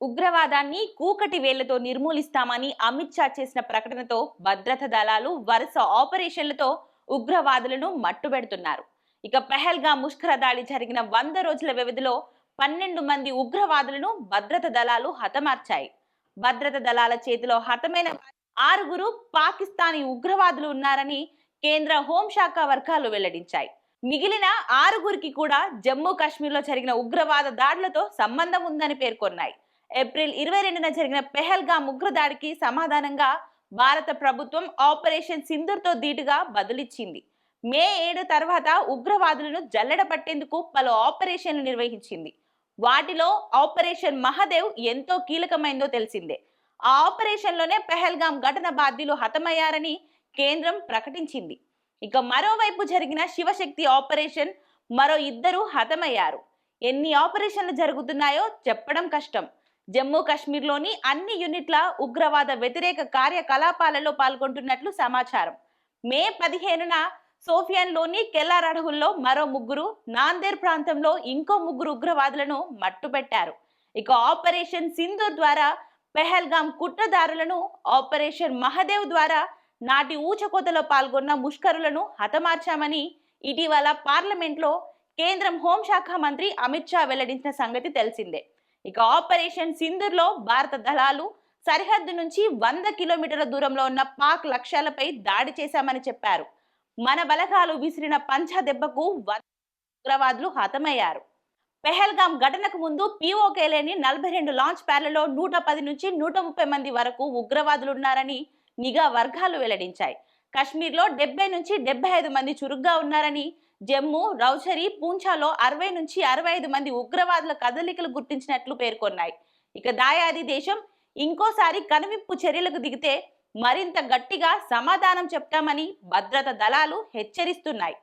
ఉగ్రవాదాన్ని కూకటి వేళ్ళతో నిర్మూలిస్తామని అమిత్ షా చేసిన ప్రకటనతో భద్రత దళాలు వరుస ఆపరేషన్లతో ఉగ్రవాదులను మట్టుబెడుతున్నారు. ఇక పెహల్గా ముష్కర దాడి జరిగిన వంద రోజుల వ్యవధిలో పన్నెండు మంది ఉగ్రవాదులను భద్రత దళాలు హతమార్చాయి. భద్రత దళాల చేతిలో హతమైన ఆరుగురు పాకిస్తానీ ఉగ్రవాదులు ఉన్నారని కేంద్ర హోంశాఖ వర్గాలు వెల్లడించాయి. మిగిలిన ఆరుగురికి కూడా జమ్మూ కాశ్మీర్లో జరిగిన ఉగ్రవాద దాడులతో సంబంధం ఉందని పేర్కొన్నాయి. ఏప్రిల్ ఇరవై రెండున జరిగిన పెహల్గాం ఉగ్ర దాడికి సమాధానంగా భారత ప్రభుత్వం ఆపరేషన్ సింధూర్తో ధీటుగా బదులిచ్చింది. మే ఏడు తర్వాత ఉగ్రవాదులను జల్లెడ పట్టేందుకు పలు ఆపరేషన్లు నిర్వహించింది. వాటిలో ఆపరేషన్ మహదేవ్ ఎంతో కీలకమైందో తెలిసిందే. ఆ ఆపరేషన్లోనే పెహల్గాం ఘటన బాధ్యులు హతమయ్యారని కేంద్రం ప్రకటించింది. ఇక మరోవైపు జరిగిన శివశక్తి ఆపరేషన్ మరో ఇద్దరు హతమయ్యారు. ఎన్ని ఆపరేషన్లు జరుగుతున్నాయో చెప్పడం కష్టం. జమ్మూ కాశ్మీర్లోని అన్ని యూనిట్ల ఉగ్రవాద వ్యతిరేక కార్యకలాపాలలో పాల్గొంటున్నట్లు సమాచారం. మే పదిహేనున సోఫియాన్లోని కెల్లార్ అడవుల్లో మరో ముగ్గురు నాందేర్ ప్రాంతంలో ఇంకో ముగ్గురు ఉగ్రవాదులను మట్టుపెట్టారు ఇక ఆపరేషన్ సింధూర్ ద్వారా పెహల్గాం కుట్రదారులను ఆపరేషన్ మహదేవ్ ద్వారా నాటి ఊచకోతలో పాల్గొన్న ముష్కరులను హతమార్చామని ఇటీవల పార్లమెంట్లో కేంద్రం హోంశాఖ మంత్రి అమిత్ షా వెల్లడించిన సంగతి తెలిసిందే. ఇక ఆపరేషన్ సింధూర్లో భారత దళాలు సరిహద్దు నుంచి వంద కిలోమీటర్ల దూరంలో ఉన్న పాక్ లక్ష్యాలపై దాడి చేశామని చెప్పారు. మన బలగాలు విసిరిన పంచ దెబ్బకు వంద ఉగ్రవాదులు హతమయ్యారు. పెహల్గాం ఘటనకు ముందు పీఓకే లేని నలభై రెండు లాంచ్ ప్యాడ్లలో నూట పది నుంచి నూట ముప్పై మంది వరకు ఉగ్రవాదులు ఉన్నారని నిఘా వర్గాలు వెల్లడించాయి. కశ్మీర్లో డెబ్బై నుంచి డెబ్బై ఐదు మంది చురుగ్గా ఉన్నారని జమ్మూ రౌచరి పూంఛాలో అరవై నుంచి అరవై ఐదు మంది ఉగ్రవాదుల కదలికలు గుర్తించినట్లు పేర్కొన్నాయి. ఇక దాయాది దేశం ఇంకోసారి కనువిప్పు చర్యలకు దిగితే మరింత గట్టిగా సమాధానం చెప్తామని భద్రత దళాలు హెచ్చరిస్తున్నాయి.